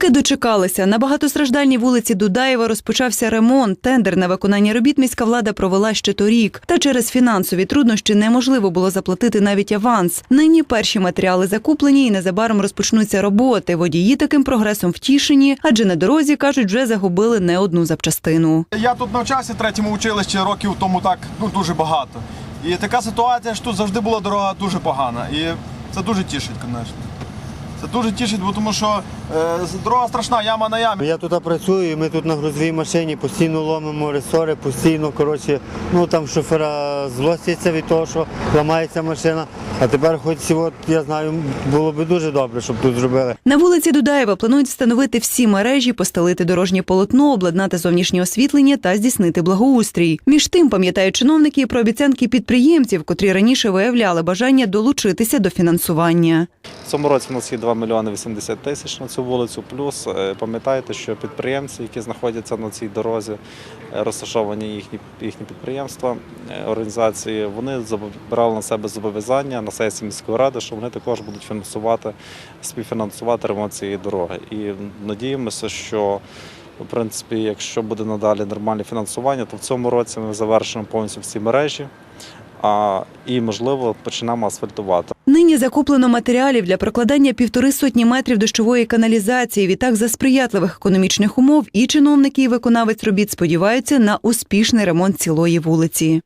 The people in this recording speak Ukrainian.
Таки дочекалися. На багатостраждальній вулиці Дудаєва розпочався ремонт. Тендер на виконання робіт міська влада провела ще торік. Та через фінансові труднощі неможливо було заплатити навіть аванс. Нині перші матеріали закуплені і незабаром розпочнуться роботи. Водії таким прогресом втішені, адже на дорозі кажуть, вже загубили не одну запчастину. Я тут навчався третьому училищі років тому так ну дуже багато. І така ситуація, що тут завжди була дорога дуже погана. І це дуже тішить, звісно. Це дуже тішить, бо тому що е, дорога страшна, яма на ямі. Я тут працюю, і ми тут на грузовій машині постійно ломимо ресори, постійно, коротше, ну там шофера злостяться від того, що ламається машина. А тепер хоч от, я знаю, було б дуже добре, щоб тут зробили. На вулиці Дудаєва планують встановити всі мережі, постелити дорожнє полотно, обладнати зовнішнє освітлення та здійснити благоустрій. Між тим пам'ятають чиновники про обіцянки підприємців, котрі раніше виявляли бажання долучитися до фінансування. В цьому році у нас є 2 мільйони 80 тисяч на цю вулицю. Плюс е, пам'ятайте, що підприємці, які знаходяться на цій дорозі, е, розташовані їхні, їхні підприємства, е, організації, вони брали на себе зобов'язання на сесії міської ради, що вони також будуть фінансувати, співфінансувати ремонт цієї дороги. І надіємося, що в принципі, якщо буде надалі нормальне фінансування, то в цьому році ми завершимо повністю всі мережі. А і можливо почнемо асфальтувати. Нині закуплено матеріалів для прокладання півтори сотні метрів дощової каналізації. Відтак за сприятливих економічних умов і чиновники, і виконавець робіт сподіваються на успішний ремонт цілої вулиці.